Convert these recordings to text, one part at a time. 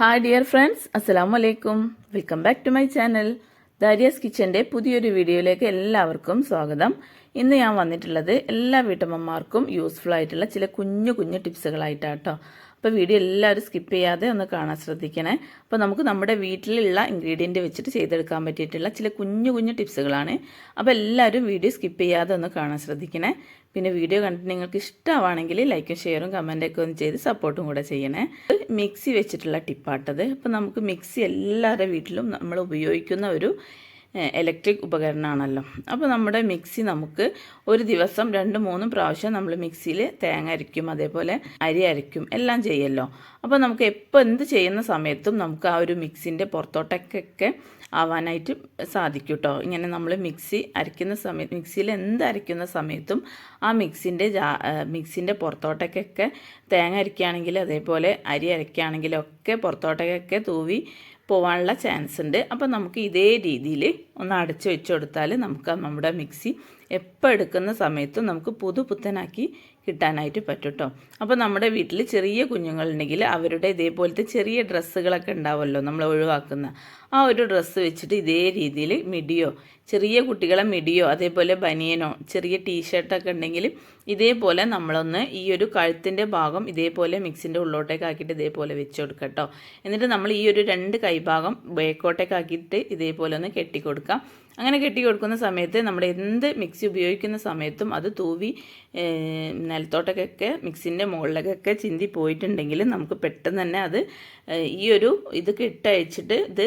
Hi dear friends അസ്സലാം വലൈക്കും welcome back to my channel Dariya's കിച്ചന്റെ പുതിയൊരു വീഡിയോയിലേക്ക് എല്ലാവർക്കും സ്വാഗതം. ഇന്ന് ഞാൻ വന്നിട്ടുള്ളത് എല്ലാ വീട്ടമ്മമാർക്കും യൂസ്ഫുൾ ആയിട്ടുള്ള ചില കുഞ്ഞു കുഞ്ഞു ടിപ്സുകളായിട്ടാട്ടോ. അപ്പോൾ വീഡിയോ എല്ലാവരും സ്കിപ്പ് ചെയ്യാതെ ഒന്ന് കാണാൻ ശ്രദ്ധിക്കണേ. അപ്പോൾ നമുക്ക് നമ്മുടെ വീട്ടിലുള്ള ഇൻഗ്രീഡിയന്റ് വെച്ചിട്ട് ചെയ്തെടുക്കാൻ പറ്റിയിട്ടുള്ള ചില കുഞ്ഞു കുഞ്ഞു ടിപ്സുകളാണ്. അപ്പോൾ എല്ലാവരും വീഡിയോ സ്കിപ്പ് ചെയ്യാതെ ഒന്ന് കാണാൻ ശ്രദ്ധിക്കണേ. പിന്നെ വീഡിയോ കണ്ടിട്ട് നിങ്ങൾക്ക് ഇഷ്ടമാണെങ്കിൽ ലൈക്കും ഷെയറും കമന്റൊക്കെ ഒന്ന് ചെയ്ത് സപ്പോർട്ടും കൂടെ ചെയ്യണേ. മിക്സി വെച്ചിട്ടുള്ള ടിപ്പാട്ടത്. അപ്പോൾ നമുക്ക് മിക്സി എല്ലാവരുടെ വീട്ടിലും നമ്മൾ ഉപയോഗിക്കുന്ന ഒരു ഇലക്ട്രിക് ഉപകരണമാണല്ലോ അപ്പോൾ നമ്മുടെ മിക്സി നമുക്ക് ഒരു ദിവസം രണ്ട് മൂന്നും പ്രാവശ്യം നമ്മൾ മിക്സിയിൽ തേങ്ങ അരയ്ക്കും അതേപോലെ അരി അരയ്ക്കും എല്ലാം ചെയ്യല്ലോ. അപ്പോൾ നമുക്ക് എപ്പോൾ എന്ത് ചെയ്യുന്ന സമയത്തും നമുക്ക് ആ ഒരു മിക്സിന്റെ പുറത്തോട്ടൊക്കെ ആവാനായിട്ട് സാധിക്കും കേട്ടോ ഇങ്ങനെ നമ്മൾ മിക്സി അരയ്ക്കുന്ന സമയത്ത് മിക്സിയിൽ എന്ത് അരയ്ക്കുന്ന സമയത്തും ആ മിക്സിന്റെ ജാ മിക്സിന്റെ പുറത്തോട്ടൊക്കെ തേങ്ങ അരയ്ക്കുകയാണെങ്കിൽ അതേപോലെ അരി അരയ്ക്കുകയാണെങ്കിലൊക്കെ പുറത്തോട്ടൊക്കെ തൂവി പോകാനുള്ള ചാൻസ് ഉണ്ട്. അപ്പോൾ നമുക്ക് ഇതേ രീതിയിൽ ഒന്ന് അടച്ചു വെച്ച് കൊടുത്താൽ നമുക്ക് നമ്മുടെ മിക്സി എപ്പോൾ എടുക്കുന്ന സമയത്തും നമുക്ക് പുതു പുത്തനാക്കി കിട്ടാനായിട്ട് പറ്റും കേട്ടോ അപ്പോൾ നമ്മുടെ വീട്ടിൽ ചെറിയ കുഞ്ഞുങ്ങളുണ്ടെങ്കിൽ അവരുടെ ഇതേപോലത്തെ ചെറിയ ഡ്രസ്സുകളൊക്കെ ഉണ്ടാവുമല്ലോ നമ്മൾ ഒഴിവാക്കുന്ന. ആ ഒരു ഡ്രസ്സ് വെച്ചിട്ട് ഇതേ രീതിയിൽ മിടിയോ ചെറിയ കുട്ടികളെ മിടിയോ അതേപോലെ ബനിയനോ ചെറിയ ടീഷർട്ടൊക്കെ ഉണ്ടെങ്കിൽ ഇതേപോലെ നമ്മളൊന്ന് ഈ ഒരു കഴുത്തിന്റെ ഭാഗം ഇതേപോലെ മിക്സിന്റെ ഉള്ളോട്ടേക്ക് ആക്കിയിട്ട് ഇതേപോലെ വെച്ച് കൊടുക്കുക എന്നിട്ട് നമ്മൾ ഈ ഒരു രണ്ട് കൈഭാഗം ബേക്കോട്ടേക്ക് ആക്കിയിട്ട് ഇതേപോലെ ഒന്ന് കെട്ടിക്കൊടുക്കാം അങ്ങനെ കെട്ടി കൊടുക്കുന്ന സമയത്ത് നമ്മൾ എന്ത് മിക്സി ഉപയോഗിക്കുന്ന സമയത്തും അത് തൂവി നിലത്തോട്ടൊക്കെ മിക്സിന്റെ മുകളിലേക്കൊക്കെ ചിന്തി പോയിട്ടുണ്ടെങ്കിൽ നമുക്ക് പെട്ടെന്ന് തന്നെ അത് ഈ ഒരു ഇത് കെട്ടയച്ചിട്ട് ഇത്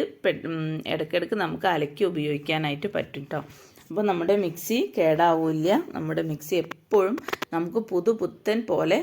ഇടയ്ക്കിടയ്ക്ക് നമുക്ക് അലക്കി ഉപയോഗിക്കാനായിട്ട് പറ്റും കേട്ടോ അപ്പോൾ നമ്മുടെ മിക്സി കേടാവില്ല. നമ്മുടെ മിക്സി എപ്പോഴും നമുക്ക് പുതു പുത്തൻ പോലെ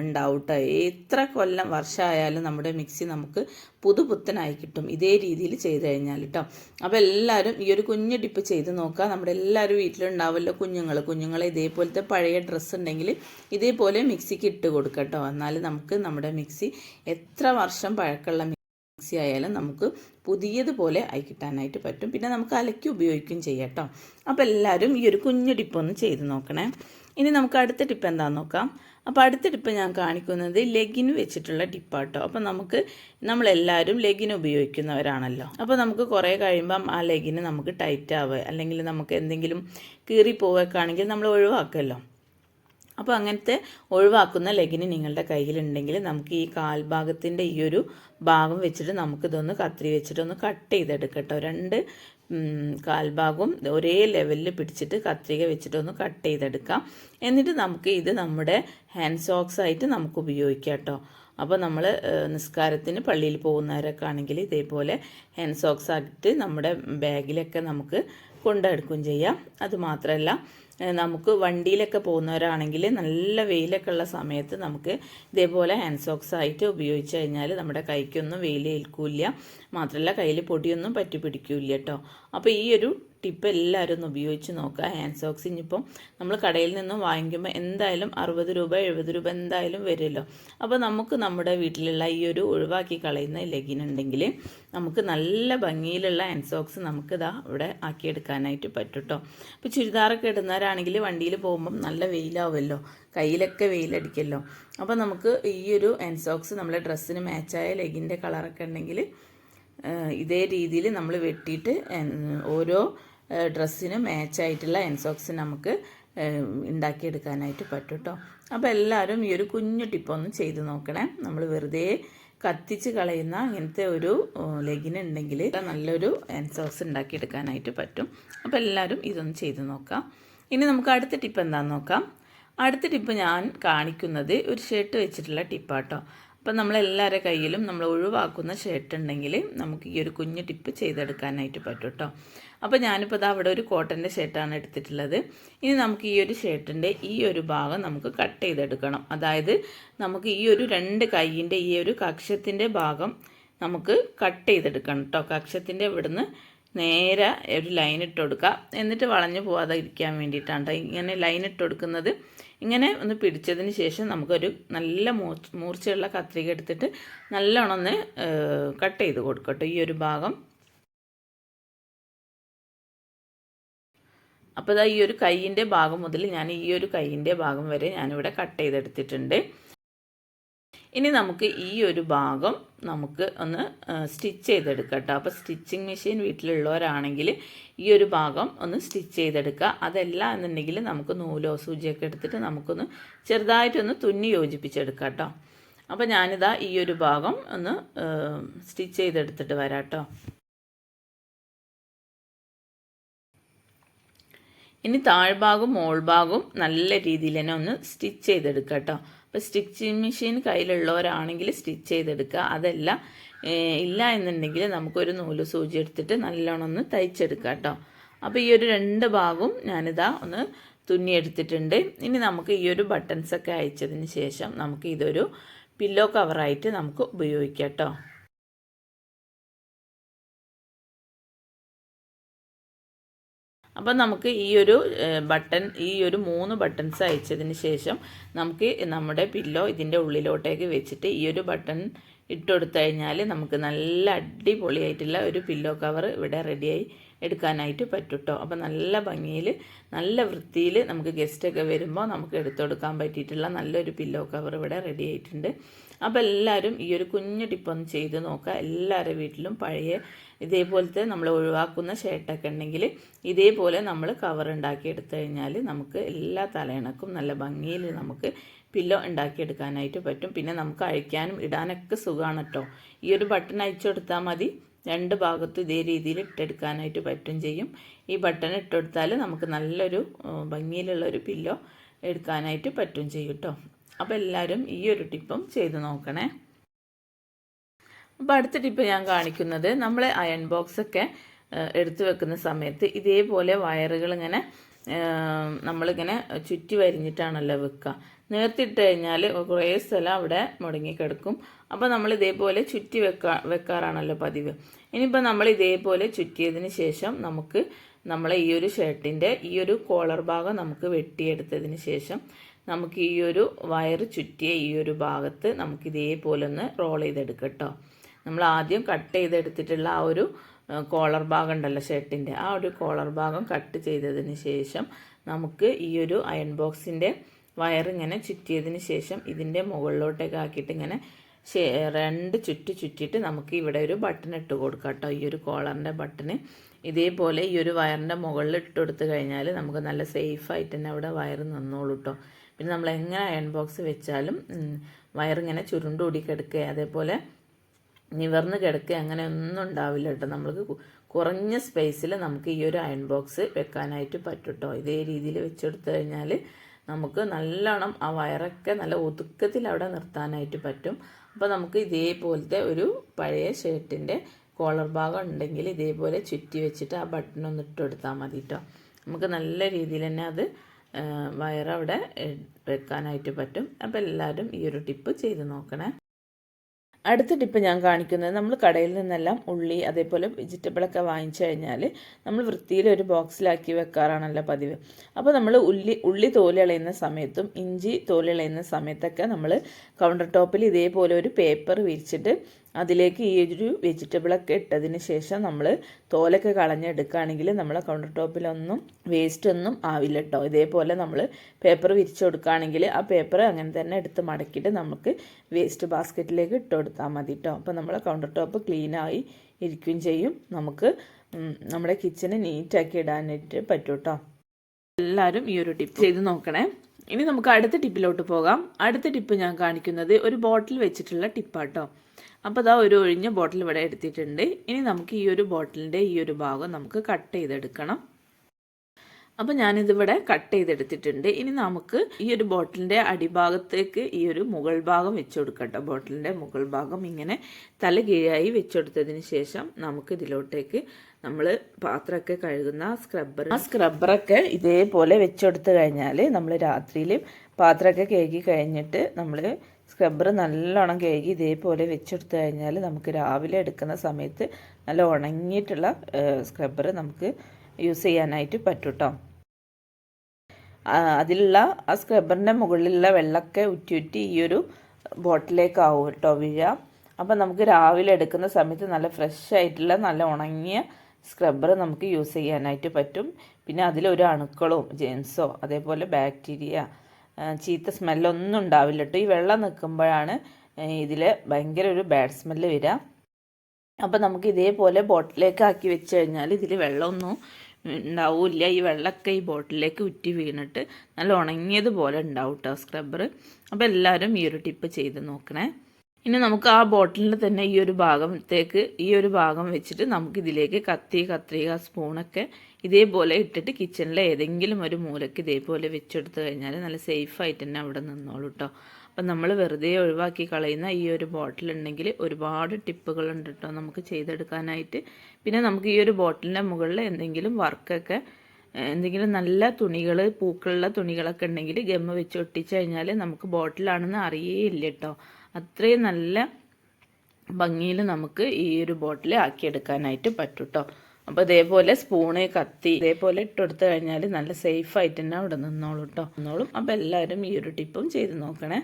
ഉണ്ടാവും കേട്ടോ എത്ര കൊല്ലം വർഷമായാലും നമ്മുടെ മിക്സി നമുക്ക് പുതു പുത്തനായി കിട്ടും. ഇതേ രീതിയിൽ ചെയ്ത് കഴിഞ്ഞാൽ കേട്ടോ അപ്പോൾ എല്ലാവരും ഈ ഒരു കുഞ്ഞു ടിപ്പ് ചെയ്ത് നോക്കുക നമ്മുടെ എല്ലാവരും വീട്ടിലുണ്ടാവുമല്ലോ കുഞ്ഞുങ്ങൾ കുഞ്ഞുങ്ങളെ ഇതേപോലത്തെ പഴയ ഡ്രസ്സ് ഉണ്ടെങ്കിൽ ഇതേപോലെ മിക്സിക്ക് ഇട്ട് കൊടുക്കട്ടോ. കേട്ടോ എന്നാൽ നമുക്ക് നമ്മുടെ മിക്സി എത്ര വർഷം പഴക്കമുള്ള മിക്സി ആയാലും നമുക്ക് പുതിയതുപോലെ ആയി കിട്ടാനായിട്ട് പറ്റും. പിന്നെ നമുക്ക് അലക്കി ഉപയോഗിക്കുകയും ചെയ്യാം കേട്ടോ അപ്പോൾ എല്ലാവരും ഈ ഒരു കുഞ്ഞു ടിപ്പൊന്ന് ചെയ്ത് നോക്കണേ. ഇനി നമുക്ക് അടുത്ത ടിപ്പ് എന്താണെന്ന് നോക്കാം. അപ്പോൾ അടുത്ത ടിപ്പ് ഞാൻ കാണിക്കുന്നത് ലെഗിൻ വെച്ചിട്ടുള്ള ടിപ്പാട്ടോ. അപ്പോൾ നമുക്ക് നമ്മളെല്ലാവരും ലെഗിൻ ഉപയോഗിക്കുന്നവരാണല്ലോ. അപ്പോൾ നമുക്ക് കുറേ കഴിയുമ്പം ആ ലെഗിന് നമുക്ക് ടൈറ്റ് ആവുക അല്ലെങ്കിൽ നമുക്ക് എന്തെങ്കിലും കീറി പോവുകയൊക്കെ ആണെങ്കിൽ നമ്മൾ ഒഴിവാക്കുമല്ലോ അപ്പോൾ അങ്ങനത്തെ ഒഴിവാക്കുന്ന ലെഗിന് നിങ്ങളുടെ കയ്യിലുണ്ടെങ്കിൽ നമുക്ക് ഈ കാൽഭാഗത്തിന്റെ ഈ ഒരു ഭാഗം വെച്ചിട്ട് നമുക്കിതൊന്ന് കത്രി വെച്ചിട്ടൊന്ന് കട്ട് ചെയ്തെടുക്കട്ടോ. രണ്ട് കാൽഭാഗവും ഒരേ ലെവലിൽ പിടിച്ചിട്ട് കത്രിക വെച്ചിട്ടൊന്ന് കട്ട് ചെയ്തെടുക്കാം. എന്നിട്ട് നമുക്ക് ഇത് നമ്മുടെ ഹാൻഡ് സോക്സ് ആയിട്ട് നമുക്ക് ഉപയോഗിക്കാം കേട്ടോ അപ്പോൾ നമ്മൾ നിസ്കാരത്തിന് പള്ളിയിൽ പോകുന്നവരൊക്കെ ആണെങ്കിൽ ഇതേപോലെ ഹാൻഡ് സോക്സ് ആക്കിയിട്ട് നമ്മുടെ ബാഗിലൊക്കെ നമുക്ക് കൊണ്ടെടുക്കുകയും ചെയ്യാം. അതുമാത്രമല്ല നമുക്ക് വണ്ടിയിലൊക്കെ പോകുന്നവരാണെങ്കിൽ നല്ല വെയിലൊക്കെ ഉള്ള സമയത്ത് നമുക്ക് ഇതേപോലെ ഹാൻഡ് സോക്സ് ആയിട്ട് ഉപയോഗിച്ച് കഴിഞ്ഞാൽ നമ്മുടെ കൈക്കൊന്നും വെയിൽ ഏൽക്കില്ല മാത്രമല്ല കയ്യിൽ പൊടിയൊന്നും പറ്റി പിടിക്കില്ല കേട്ടോ അപ്പോൾ ഈ ഒരു ടിപ്പ് എല്ലാവരും ഒന്ന് ഉപയോഗിച്ച് നോക്കുക. ഹാൻഡ് സോക്സ് ഇനിയിപ്പം നമ്മൾ കടയിൽ നിന്നും വാങ്ങിക്കുമ്പോൾ എന്തായാലും അറുപത് രൂപ എഴുപത് രൂപ എന്തായാലും വരുമല്ലോ. അപ്പോൾ നമുക്ക് നമ്മുടെ വീട്ടിലുള്ള ഈ ഒരു ഒഴിവാക്കി കളയുന്ന ലെഗിൻ ഉണ്ടെങ്കിൽ നമുക്ക് നല്ല ഭംഗിയിലുള്ള ഹാൻഡ് സോക്സ് നമുക്ക് ഇതാ ഇവിടെ ആക്കിയെടുക്കാനായിട്ട് പറ്റും കേട്ടോ അപ്പോൾ ചുരിദാറൊക്കെ ഇടുന്നവരാണെങ്കിൽ വണ്ടിയിൽ പോകുമ്പം നല്ല വെയിലാവുമല്ലോ. കയ്യിലൊക്കെ വെയിലടിക്കല്ലോ. അപ്പോൾ നമുക്ക് ഈ ഒരു ഹാൻഡ് സോക്സ് നമ്മളെ ഡ്രസ്സിന് മാച്ചായ ലെഗിന്റെ കളറൊക്കെ ഉണ്ടെങ്കിൽ ഇതേ രീതിയിൽ നമ്മൾ വെട്ടിയിട്ട് ഓരോ ഡ്രസ്സിന് മാച്ചായിട്ടുള്ള എൻസോക്സ് നമുക്ക് ഉണ്ടാക്കിയെടുക്കാനായിട്ട് പറ്റും കേട്ടോ അപ്പോൾ എല്ലാവരും ഈ ഒരു കുഞ്ഞു ടിപ്പൊന്ന് ചെയ്ത് നോക്കണേ. നമ്മൾ വെറുതെ കത്തിച്ച് കളയുന്ന ഇങ്ങനത്തെ ഒരു ലെഗിൻ ഉണ്ടെങ്കിൽ നല്ലൊരു എൻസോക്സ് ഉണ്ടാക്കിയെടുക്കാനായിട്ട് പറ്റും. അപ്പോൾ എല്ലാവരും ഇതൊന്ന് ചെയ്ത് നോക്കാം. ഇനി നമുക്ക് അടുത്ത ടിപ്പ് എന്താണെന്ന് നോക്കാം. അടുത്ത ടിപ്പ് ഞാൻ കാണിക്കുന്നത് ഒരു ഷർട്ട് വെച്ചിട്ടുള്ള ടിപ്പാട്ടോ അപ്പം നമ്മളെല്ലാവരുടെ കയ്യിലും നമ്മൾ ഒഴിവാക്കുന്ന ഷർട്ട് ഉണ്ടെങ്കിൽ നമുക്ക് ഈ ഒരു കുഞ്ഞു ടിപ്പ് ചെയ്തെടുക്കാനായിട്ട് പറ്റും കേട്ടോ അപ്പോൾ ഞാനിപ്പോൾ ഇതാ അവിടെ ഒരു കോട്ടന്റെ ഷർട്ടാണ് എടുത്തിട്ടുള്ളത്. ഇനി നമുക്ക് ഈ ഒരു ഷർട്ടിന്റെ ഈ ഒരു ഭാഗം നമുക്ക് കട്ട് ചെയ്തെടുക്കണം. അതായത് നമുക്ക് ഈ ഒരു രണ്ട് കൈയിന്റെ ഈ ഒരു കക്ഷത്തിന്റെ ഭാഗം നമുക്ക് കട്ട് ചെയ്തെടുക്കണം കേട്ടോ കക്ഷത്തിന്റെ ഇവിടുന്ന് നേരെ ഒരു ലൈൻ ഇട്ട് കൊടുക്കുക. എന്നിട്ട് വളഞ്ഞു പോവാതെ ഇരിക്കാൻ വേണ്ടിയിട്ടാണ് ഇങ്ങനെ ലൈൻ ഇട്ട് കൊടുക്കുന്നത്. ഇങ്ങനെ ഒന്ന് പിടിച്ചതിന് ശേഷം നമുക്കൊരു നല്ല മൂർച്ചയുള്ള കത്രിക എടുത്തിട്ട് നല്ലോണം ഒന്ന് കട്ട് ചെയ്ത് കൊടുക്കട്ടോ ഈ ഒരു ഭാഗം. അപ്പോൾ ഈ ഒരു കൈയിന്റെ ഭാഗം മുതൽ ഞാൻ ഈ ഒരു കൈയിന്റെ ഭാഗം വരെ ഞാനിവിടെ കട്ട് ചെയ്തെടുത്തിട്ടുണ്ട്. ഇനി നമുക്ക് ഈ ഒരു ഭാഗം നമുക്ക് ഒന്ന് സ്റ്റിച്ച് ചെയ്തെടുക്കാം കേട്ടോ. അപ്പോൾ സ്റ്റിച്ചിങ് മെഷീൻ വീട്ടിലുള്ളവരാണെങ്കിൽ ഈ ഒരു ഭാഗം ഒന്ന് സ്റ്റിച്ച് ചെയ്തെടുക്കുക. അതല്ല എന്നുണ്ടെങ്കിൽ നമുക്ക് നൂലോ സൂചിയൊക്കെ എടുത്തിട്ട് നമുക്കൊന്ന് ചെറുതായിട്ടൊന്ന് തുന്നി യോജിപ്പിച്ചെടുക്കാം കേട്ടോ. അപ്പോൾ ഞാനിതാ ഈ ഒരു ഭാഗം ഒന്ന് സ്റ്റിച്ച് ചെയ്തെടുത്തിട്ട് വരാം കേട്ടോ. ഇനി താഴ്ഭാഗവും മോൾഭാഗവും നല്ല രീതിയിൽ തന്നെ ഒന്ന് സ്റ്റിച്ച് ചെയ്തെടുക്കാം കേട്ടോ. അപ്പോൾ സ്റ്റിച്ചിങ് മെഷീൻ കയ്യിലുള്ളവരാണെങ്കിൽ സ്റ്റിച്ച് ചെയ്തെടുക്കുക. അതല്ല ഇല്ല എന്നുണ്ടെങ്കിൽ നമുക്കൊരു നൂൽ സൂചി എടുത്തിട്ട് നല്ലോണം ഒന്ന് തയ്ച്ചെടുക്കുക കേട്ടോ. അപ്പോൾ ഈ ഒരു രണ്ട് ഭാഗവും ഞാനിതാ ഒന്ന് തുന്നിയെടുത്തിട്ടുണ്ട്. ഇനി നമുക്ക് ഈ ഒരു ബട്ടൺസൊക്കെ അയച്ചതിന് ശേഷം നമുക്ക് ഇതൊരു പില്ലോ കവറായിട്ട് നമുക്ക് ഉപയോഗിക്കാം കേട്ടോ. അപ്പം നമുക്ക് ഈ ഒരു ബട്ടൺ ഈ ഒരു മൂന്ന് ബട്ടൺസ് അയച്ചതിന് ശേഷം നമുക്ക് നമ്മുടെ പില്ലോ ഇതിന്റെ ഉള്ളിലോട്ടേക്ക് വെച്ചിട്ട് ഈ ഒരു ബട്ടൺ ഇട്ടുകൊടുത്തു കഴിഞ്ഞാൽ നമുക്ക് നല്ല അടിപൊളിയായിട്ടുള്ള ഒരു പില്ലോ കവർ ഇവിടെ റെഡിയായി എടുക്കാനായിട്ട് പറ്റും കേട്ടോ അപ്പോൾ നല്ല ഭംഗിയിൽ നല്ല വൃത്തിയിൽ നമുക്ക് ഗസ്റ്റൊക്കെ വരുമ്പോൾ നമുക്ക് എടുത്തു കൊടുക്കാൻ പറ്റിയിട്ടുള്ള നല്ലൊരു പില്ലോ കവർ ഇവിടെ റെഡി ആയിട്ടുണ്ട്. അപ്പോൾ എല്ലാവരും ഈ ഒരു കുഞ്ഞു ടിപ്പൊന്ന് ചെയ്ത് നോക്കുക. എല്ലാവരുടെ വീട്ടിലും പഴയ ഇതേപോലത്തെ നമ്മൾ ഒഴിവാക്കുന്ന ഷർട്ടൊക്കെ ഉണ്ടെങ്കിൽ ഇതേപോലെ നമ്മൾ കവർ ഉണ്ടാക്കി എടുത്തു കഴിഞ്ഞാൽ നമുക്ക് എല്ലാ തലയിണക്കും നല്ല ഭംഗിയിൽ നമുക്ക് പില്ലോ ഉണ്ടാക്കിയെടുക്കാനായിട്ട് പറ്റും. പിന്നെ നമുക്ക് അഴിക്കാനും ഇടാനൊക്കെ സുഖമാണ് കേട്ടോ ഈ ഒരു ബട്ടൺ അയച്ചു കൊടുത്താൽ മതി. രണ്ട് ഭാഗത്തും ഇതേ രീതിയിൽ ഇട്ടെടുക്കാനായിട്ട് പറ്റും ചെയ്യും. ഈ ബട്ടൺ ഇട്ടെടുത്താൽ നമുക്ക് നല്ലൊരു ഭംഗിയിലുള്ള ഒരു പില്ലോ എടുക്കാനായിട്ട് പറ്റും ചെയ്യും കേട്ടോ അപ്പോൾ എല്ലാവരും ഈ ഒരു ടിപ്പും ചെയ്ത് നോക്കണേ. അപ്പോൾ അടുത്ത ടിപ്പ് ഞാൻ കാണിക്കുന്നത് നമ്മൾ അയൺ ബോക്സ് ഒക്കെ എടുത്തു വെക്കുന്ന സമയത്ത് ഇതേപോലെ വയറുകൾ ഇങ്ങനെ നമ്മളിങ്ങനെ ചുറ്റി വരിഞ്ഞിട്ടാണല്ലോ വെക്കുക നേർത്തിട്ട് കഴിഞ്ഞാൽ കുറേ സ്ഥലം അവിടെ മുടങ്ങിക്കിടക്കും. അപ്പോൾ നമ്മൾ ഇതേപോലെ ചുറ്റി വെക്കാ വെക്കാറാണല്ലോ പതിവ്. ഇനിയിപ്പോൾ നമ്മൾ ഇതേപോലെ ചുറ്റിയതിന് ശേഷം നമുക്ക് നമ്മളെ ഈ ഒരു ഷർട്ടിന്റെ ഈ ഒരു കോളർ ഭാഗം നമുക്ക് വെട്ടിയെടുത്തതിന് ശേഷം നമുക്ക് ഈ ഒരു വയർ ചുറ്റിയ ഈ ഒരു ഭാഗത്ത് നമുക്ക് ഇതേപോലെ ഒന്ന് റോൾ ചെയ്തെടുക്കാം കേട്ടോ നമ്മൾ ആദ്യം കട്ട് ചെയ്തെടുത്തിട്ടുള്ള ആ ഒരു കോളർ ഭാഗം ഉണ്ടല്ലോ ഷർട്ടിന്റെ ആ ഒരു കോളർ ഭാഗം കട്ട് ചെയ്തതിന് ശേഷം നമുക്ക് ഈ ഒരു അയൺ ബോക്സിന്റെ ഇങ്ങനെ ചുറ്റിയതിന് ശേഷം ഇതിന്റെ മുകളിലോട്ടേക്ക് ആക്കിയിട്ട് ഇങ്ങനെ രണ്ട് ചുറ്റി ചുറ്റിയിട്ട് നമുക്ക് ഇവിടെ ഒരു ബട്ടൺ ഇട്ട് കൊടുക്കാം കേട്ടോ. ഈ ഒരു കോളറിന്റെ ബട്ടണ് ഇതേപോലെ ഈ ഒരു വയറിന്റെ മുകളിൽ ഇട്ട് കൊടുത്തു കഴിഞ്ഞാൽ നമുക്ക് നല്ല സേഫായിട്ട് തന്നെ അവിടെ വയർ നിന്നോളൂ കേട്ടോ പിന്നെ നമ്മൾ എങ്ങനെ അയൺ ബോക്സ് വെച്ചാലും വയറിങ്ങനെ ചുരുണ്ടുകൂടി കിടക്കുക. അതേപോലെ നിവർന്ന് കിടക്കുക. അങ്ങനെ ഒന്നും ഉണ്ടാവില്ല കേട്ടോ നമ്മൾക്ക് കുറഞ്ഞ സ്പേസിൽ നമുക്ക് ഈ ഒരു അയൺ ബോക്സ് വെക്കാനായിട്ട് പറ്റും കേട്ടോ ഇതേ രീതിയിൽ വെച്ചെടുത്തു കഴിഞ്ഞാൽ നമുക്ക് നല്ലോണം ആ വയറൊക്കെ നല്ല ഒതുക്കത്തിൽ അവിടെ നിർത്താനായിട്ട് പറ്റും. അപ്പോൾ നമുക്ക് ഇതേപോലത്തെ ഒരു പഴയ ഷർട്ടിന്റെ കോളർ ഭാഗം ഉണ്ടെങ്കിൽ ഇതേപോലെ ചുറ്റി വെച്ചിട്ട് ആ ബട്ടൺ ഒന്ന് ഇട്ട് കൊടുത്താൽ മതി കേട്ടോ നമുക്ക് നല്ല രീതിയിൽ തന്നെ അത് വയറവിടെ വെക്കാനായിട്ട് പറ്റും. അപ്പോൾ എല്ലാവരും ഈ ഒരു ടിപ്പ് ചെയ്ത് നോക്കണേ. അടുത്ത ടിപ്പ് ഞാൻ കാണിക്കുന്നത് നമ്മൾ കടയിൽ നിന്നെല്ലാം ഉള്ളി അതേപോലെ വെജിറ്റബിളൊക്കെ വാങ്ങിച്ചു കഴിഞ്ഞാൽ നമ്മൾ വൃത്തിയിൽ ഒരു ബോക്സിലാക്കി വെക്കാറാണല്ലോ പതിവ്. അപ്പോൾ നമ്മൾ ഉള്ളി ഉള്ളി തോലിളയുന്ന സമയത്തും ഇഞ്ചി തോലിളയുന്ന സമയത്തൊക്കെ നമ്മൾ കൗണ്ടർ ടോപ്പിൽ ഇതേപോലെ ഒരു പേപ്പർ വിരിച്ചിട്ട് അതിലേക്ക് ഈ ഒരു വെജിറ്റബിളൊക്കെ ഇട്ടതിന് ശേഷം നമ്മൾ തോലൊക്കെ കളഞ്ഞെടുക്കുകയാണെങ്കിൽ നമ്മളെ കൗണ്ടർ ടോപ്പിലൊന്നും വേസ്റ്റ് ഒന്നും ആവില്ല കേട്ടോ ഇതേപോലെ നമ്മൾ പേപ്പർ വിരിച്ചു കൊടുക്കുകയാണെങ്കിൽ ആ പേപ്പർ അങ്ങനെ തന്നെ എടുത്ത് മടക്കിയിട്ട് നമുക്ക് വേസ്റ്റ് ബാസ്ക്കറ്റിലേക്ക് ഇട്ട് കൊടുത്താൽ മതി കേട്ടോ അപ്പോൾ നമ്മളെ കൗണ്ടർ ടോപ്പ് ക്ലീനായി ഇരിക്കുകയും ചെയ്യും. നമുക്ക് നമ്മുടെ കിച്ചന് നീറ്റാക്കി ഇടാനായിട്ട് പറ്റും കേട്ടോ എല്ലാവരും ഈ ഒരു ടിപ്പ് ചെയ്ത് നോക്കണേ. ഇനി നമുക്ക് അടുത്ത ടിപ്പിലോട്ട് പോകാം. അടുത്ത ടിപ്പ് ഞാൻ കാണിക്കുന്നത് ഒരു ബോട്ടിൽ വെച്ചിട്ടുള്ള ടിപ്പാട്ടോ അപ്പോൾ അതാ ഒരു ഒഴിഞ്ഞ ബോട്ടിൽ ഇവിടെ എടുത്തിട്ടുണ്ട്. ഇനി നമുക്ക് ഈ ഒരു ബോട്ടിലിന്റെ ഈ ഒരു ഭാഗം നമുക്ക് കട്ട് ചെയ്തെടുക്കണം. അപ്പോൾ ഞാനിതിവിടെ കട്ട് ചെയ്തെടുത്തിട്ടുണ്ട്. ഇനി നമുക്ക് ഈ ഒരു ബോട്ടിലിന്റെ അടിഭാഗത്തേക്ക് ഈ ഒരു മുകൾ ഭാഗം വെച്ച് കൊടുക്കട്ടെ ബോട്ടിലിന്റെ മുകൾ ഭാഗം ഇങ്ങനെ തല കീഴായി വെച്ചെടുത്തതിന് ശേഷം നമുക്ക് ഇതിലോട്ടേക്ക് നമ്മൾ പാത്രമൊക്കെ കഴുകുന്ന സ്ക്രബ്ബർ ആ സ്ക്രബ്ബറൊക്കെ ഇതേപോലെ വെച്ചെടുത്ത് കഴിഞ്ഞാൽ നമ്മൾ രാത്രിയിൽ പാത്രമൊക്കെ കേകി കഴിഞ്ഞിട്ട് നമ്മൾ സ്ക്രബ്ബർ നല്ലോണം കഴുകി ഇതേപോലെ വെച്ചെടുത്ത് കഴിഞ്ഞാൽ നമുക്ക് രാവിലെ എടുക്കുന്ന സമയത്ത് നല്ല ഉണങ്ങിയിട്ടുള്ള സ്ക്രബ്ബർ നമുക്ക് യൂസ് ചെയ്യാനായിട്ട് പറ്റും കേട്ടോ അതിലുള്ള ആ സ്ക്രബ്ബറിന്റെ മുകളിലുള്ള വെള്ളമൊക്കെ ഉറ്റി ഉറ്റി ഈ ഒരു ബോട്ടിലേക്കാവും കേട്ടോ വീഴുക അപ്പം നമുക്ക് രാവിലെ എടുക്കുന്ന സമയത്ത് നല്ല ഫ്രഷ് ആയിട്ടുള്ള നല്ല ഉണങ്ങിയ സ്ക്രബ്ബർ നമുക്ക് യൂസ് ചെയ്യാനായിട്ട് പറ്റും. പിന്നെ അതിലൊരു അണുക്കളോ ജെൻസോ അതേപോലെ ബാക്ടീരിയ ചീത്ത സ്മെല്ലൊന്നും ഉണ്ടാവില്ല കേട്ടോ ഈ വെള്ളം നിൽക്കുമ്പോഴാണ് ഇതിൽ ഭയങ്കര ഒരു ബാഡ് സ്മെല്ല് വരിക അപ്പോൾ നമുക്ക് ഇതേപോലെ ബോട്ടിലേക്ക് ആക്കി വെച്ച് കഴിഞ്ഞാൽ ഇതിൽ വെള്ളമൊന്നും ഉണ്ടാവില്ല. ഈ വെള്ളമൊക്കെ ഈ ബോട്ടിലേക്ക് ഉറ്റി വീണിട്ട് നല്ല ഉണങ്ങിയതുപോലെ ഉണ്ടാവും കേട്ടോ സ്ക്രബ്ബർ അപ്പോൾ എല്ലാവരും ഈ ഒരു ടിപ്പ് ചെയ്ത് നോക്കണേ. ഇനി നമുക്ക് ആ ബോട്ടിലിന്റെ തന്നെ ഈ ഒരു ഭാഗത്തേക്ക് ഈ ഒരു ഭാഗം വെച്ചിട്ട് നമുക്ക് ഇതിലേക്ക് കത്തി കത്രിക സ്പൂണൊക്കെ ഇതേപോലെ ഇട്ടിട്ട് കിച്ചണിലെ ഏതെങ്കിലും ഒരു മൂലയ്ക്ക് ഇതേപോലെ വെച്ചെടുത്ത് കഴിഞ്ഞാൽ നല്ല സേഫായിട്ട് തന്നെ അവിടെ നിന്നോളൂ കേട്ടോ അപ്പം നമ്മൾ വെറുതെ ഒഴിവാക്കി കളയുന്ന ഈ ഒരു ബോട്ടിൽ ഉണ്ടെങ്കിൽ ഒരുപാട് ടിപ്പുകളുണ്ട് കേട്ടോ നമുക്ക് ചെയ്തെടുക്കാനായിട്ട്. പിന്നെ നമുക്ക് ഈ ഒരു ബോട്ടിലിന്റെ മുകളിൽ എന്തെങ്കിലും വർക്കൊക്കെ എന്തെങ്കിലും നല്ല തുണികൾ പൂക്കളുള്ള തുണികളൊക്കെ ഉണ്ടെങ്കിൽ ഗമ്മ വെച്ച് ഒട്ടിച്ച് കഴിഞ്ഞാൽ നമുക്ക് ബോട്ടിലാണെന്ന് ഇല്ല കേട്ടോ അത്രയും നല്ല ഭംഗിയിൽ നമുക്ക് ഈ ഒരു ബോട്ടിൽ ആക്കിയെടുക്കാനായിട്ട് പറ്റും കേട്ടോ അപ്പോൾ ഇതേപോലെ സ്പൂണ് കത്തി ഇതേപോലെ ഇട്ടെടുത്ത് കഴിഞ്ഞാൽ നല്ല സേഫ് സേഫായിട്ട് തന്നെ അവിടെ നിന്നോളൂ കേട്ടോ നിന്നോളും. അപ്പോൾ എല്ലാവരും ഈ ഒരു ടിപ്പും ചെയ്ത് നോക്കണേ.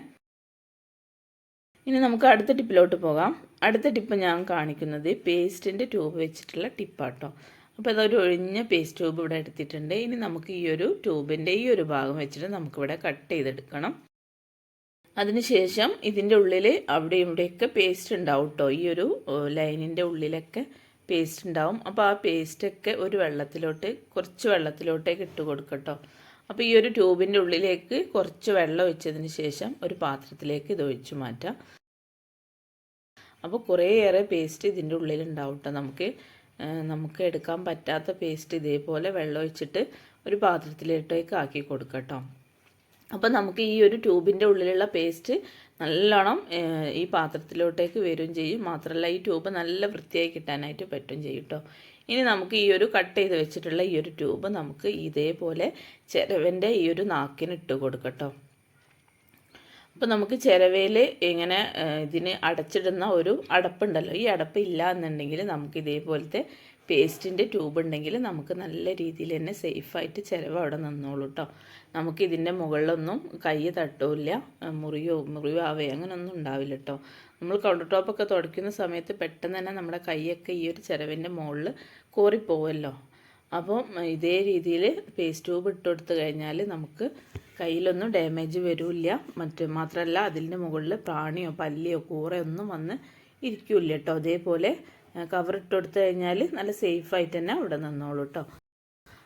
ഇനി നമുക്ക് അടുത്ത ടിപ്പിലോട്ട് പോകാം. അടുത്ത ടിപ്പ് ഞാൻ കാണിക്കുന്നത് പേസ്റ്റിന്റെ ട്യൂബ് വെച്ചിട്ടുള്ള ടിപ്പാട്ടോ അപ്പോൾ അതൊരു ഒഴിഞ്ഞ പേസ്റ്റ് ട്യൂബ് ഇവിടെ എടുത്തിട്ടുണ്ട്. ഇനി നമുക്ക് ഈ ഒരു ട്യൂബിന്റെ ഈ ഒരു ഭാഗം വെച്ചിട്ട് നമുക്കിവിടെ കട്ട് ചെയ്തെടുക്കണം. അതിനുശേഷം ഇതിന്റെ ഉള്ളിൽ അവിടെ ഇവിടെയൊക്കെ പേസ്റ്റ് ഉണ്ടാവും കേട്ടോ ഈ ഒരു ലൈനിന്റെ ഉള്ളിലൊക്കെ പേസ്റ്റ് ഉണ്ടാവും. അപ്പോൾ ആ പേസ്റ്റൊക്കെ ഒരു വെള്ളത്തിലോട്ട് കുറച്ച് വെള്ളത്തിലോട്ടേക്ക് ഇട്ട് കൊടുക്കട്ടോ അപ്പോൾ ഈ ഒരു ട്യൂബിന്റെ ഉള്ളിലേക്ക് കുറച്ച് വെള്ളം ഒഴിച്ചതിന് ശേഷം ഒരു പാത്രത്തിലേക്ക് ഇത് ഒഴിച്ചു മാറ്റാം. അപ്പോൾ കുറേയേറെ പേസ്റ്റ് ഇതിന്റെ ഉള്ളിലുണ്ടാവും കേട്ടോ നമുക്ക് നമുക്ക് എടുക്കാൻ പറ്റാത്ത പേസ്റ്റ് ഇതേപോലെ വെള്ളം ഒഴിച്ചിട്ട് ഒരു പാത്രത്തിലോട്ടേക്ക് ആക്കി കൊടുക്കട്ടോ അപ്പോൾ നമുക്ക് ഈ ഒരു ട്യൂബിന്റെ ഉള്ളിലുള്ള പേസ്റ്റ് നല്ലോണം ഈ പാത്രത്തിലോട്ടേക്ക് വരും ചെയ്യും. മാത്രമല്ല ഈ ട്യൂബ് നല്ല വൃത്തിയായി കിട്ടാനായിട്ട് പറ്റും ചെയ്യും കേട്ടോ ഇനി നമുക്ക് ഈ ഒരു കട്ട് ചെയ്ത് വെച്ചിട്ടുള്ള ഈ ഒരു ട്യൂബ് നമുക്ക് ഇതേപോലെ ചിരവന്റെ ഈ ഒരു നാക്കിന് ഇട്ട് കൊടുക്കട്ടോ അപ്പോൾ നമുക്ക് ചിരവയിൽ ഇങ്ങനെ ഇതിന് അടച്ചിടുന്ന ഒരു അടപ്പുണ്ടല്ലോ. ഈ അടപ്പ് ഇല്ല എന്നുണ്ടെങ്കിൽ നമുക്ക് ഇതേപോലത്തെ പേസ്റ്റിന്റെ ട്യൂബ് ഉണ്ടെങ്കിൽ നമുക്ക് നല്ല രീതിയിൽ തന്നെ സേഫായിട്ട് ചിലവ് അവിടെ നിന്നോളൂ കേട്ടോ നമുക്ക് ഇതിന്റെ മുകളിലൊന്നും കൈ തട്ടില്ല മുറിയോ ആവേ അങ്ങനെയൊന്നും ഉണ്ടാവില്ല കേട്ടോ നമ്മൾ കൗണ്ടർ ടോപ്പൊക്കെ തുടയ്ക്കുന്ന സമയത്ത് പെട്ടെന്ന് തന്നെ നമ്മുടെ കൈയൊക്കെ ഈ ഒരു ചിലവിന്റെ മുകളിൽ കോറിപ്പോവല്ലോ. അപ്പോൾ ഇതേ രീതിയിൽ പേസ്റ്റ് ട്യൂബ് ഇട്ട് കൊടുത്തു കഴിഞ്ഞാൽ നമുക്ക് കയ്യിലൊന്നും ഡാമേജ് വരില്ല. മറ്റ് മാത്രമല്ല അതിന്റെ മുകളിൽ പ്രാണിയോ പല്ലിയോ കൂറയോ ഒന്നും വന്ന് ഇരിക്കില്ല കേട്ടോ അതേപോലെ കവർ ഇട്ട് കൊടുത്തു കഴിഞ്ഞാൽ നല്ല സേഫായിട്ട് തന്നെ അവിടെ നിന്നോളൂ കേട്ടോ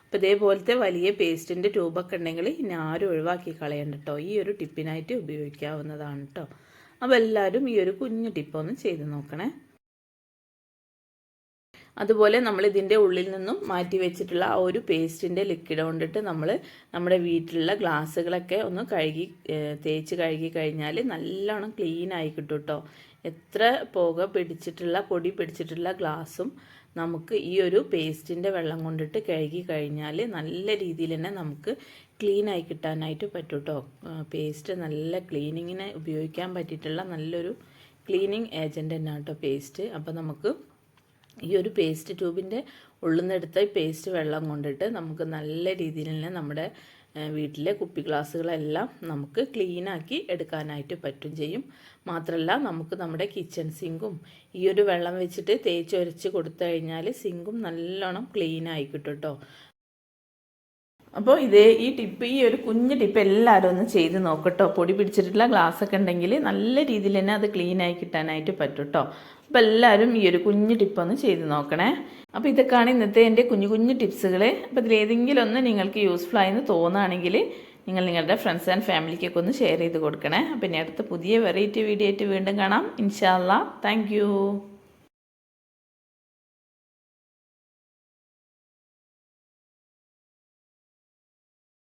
അപ്പോൾ ഇതേപോലത്തെ വലിയ പേസ്റ്റിന്റെ ട്യൂബൊക്കെ ഉണ്ടെങ്കിൽ ഇനി ആരും ഒഴിവാക്കി കളയണ്ട കേട്ടോ ഈ ഒരു ടിപ്പിനായിട്ട് ഉപയോഗിക്കാവുന്നതാണ് കേട്ടോ അപ്പോൾ എല്ലാവരും ഈ ഒരു കുഞ്ഞു ടിപ്പൊന്ന് ചെയ്ത് നോക്കണേ. അതുപോലെ നമ്മൾ ഇതിന്റെ ഉള്ളിൽ നിന്നും മാറ്റി വെച്ചിട്ടുള്ള ആ ഒരു പേസ്റ്റിന്റെ ലിക്വിഡ് കൊണ്ടിട്ട് നമ്മൾ നമ്മുടെ വീട്ടിലുള്ള ഗ്ലാസ്സുകളൊക്കെ ഒന്ന് കഴുകി തേച്ച് കഴുകി കഴിഞ്ഞാൽ നല്ലോണം ക്ലീൻ ആയി കിട്ടും കേട്ടോ എത്ര പുക പിടിച്ചിട്ടുള്ള പൊടി പിടിച്ചിട്ടുള്ള ഗ്ലാസ്സും നമുക്ക് ഈ ഒരു പേസ്റ്റിന്റെ വെള്ളം കൊണ്ടിട്ട് കഴുകി കഴിഞ്ഞാൽ നല്ല രീതിയിൽ തന്നെ നമുക്ക് ക്ലീൻ ആയി കിട്ടാനായിട്ട് പറ്റും കേട്ടോ പേസ്റ്റ് നല്ല ക്ലീനിങ്ങിന് ഉപയോഗിക്കാൻ പറ്റിയിട്ടുള്ള നല്ലൊരു ക്ലീനിങ് ഏജന്റ് തന്നെ കേട്ടോ പേസ്റ്റ്. അപ്പോൾ നമുക്ക് ഈ ഒരു പേസ്റ്റ് ട്യൂബിന്റെ ഉള്ളിൽ എടുത്ത പേസ്റ്റ് വെള്ളം കൊണ്ടിട്ട് നമുക്ക് നല്ല രീതിയിൽ തന്നെ നമ്മുടെ വീട്ടിലെ കുപ്പി ഗ്ലാസ്സുകളെല്ലാം നമുക്ക് ക്ലീനാക്കി എടുക്കാനായിട്ട് പറ്റും ചെയ്യും. മാത്രമല്ല നമുക്ക് നമ്മുടെ കിച്ചൺ സിങ്കും ഈ ഒരു വെള്ളം വെച്ചിട്ട് തേച്ചൊരച്ച് കൊടുത്തു കഴിഞ്ഞാൽ സിങ്കും നല്ലോണം ക്ലീനായി കിട്ടും കേട്ടോ അപ്പോൾ ഇതേ ഈ ടിപ്പ് ഈ ഒരു കുഞ്ഞു ടിപ്പ് എല്ലാവരും ഒന്ന് ചെയ്ത് നോക്കട്ടോ. പൊടി പിടിച്ചിട്ടുള്ള ഗ്ലാസ് ഒക്കെ ഉണ്ടെങ്കിൽ നല്ല രീതിയിൽ തന്നെ അത് ക്ലീൻ ആയി കിട്ടാനായിട്ട് പറ്റും കേട്ടോ അപ്പോൾ എല്ലാവരും ഈ ഒരു കുഞ്ഞു ടിപ്പ് ഒന്ന് ചെയ്ത് നോക്കണേ. അപ്പോൾ ഇതൊക്കെയാണ് ഇന്നത്തെ എന്റെ കുഞ്ഞു കുഞ്ഞു ടിപ്സുകൾ അപ്പോൾ ഇതിലേതെങ്കിലും ഒന്ന് നിങ്ങൾക്ക് യൂസ്ഫുൾ ആയെന്ന് തോന്നുകയാണെങ്കിൽ നിങ്ങൾ നിങ്ങളുടെ ഫ്രണ്ട്സ് ആൻഡ് ഫാമിലിക്കൊക്കെ ഒന്ന് ഷെയർ ചെയ്ത് കൊടുക്കണേ. അപ്പം ഇനി അടുത്ത പുതിയ വെറൈറ്റി വീഡിയോ ആയിട്ട് വീണ്ടും കാണാം. ഇൻഷാല്ല താങ്ക്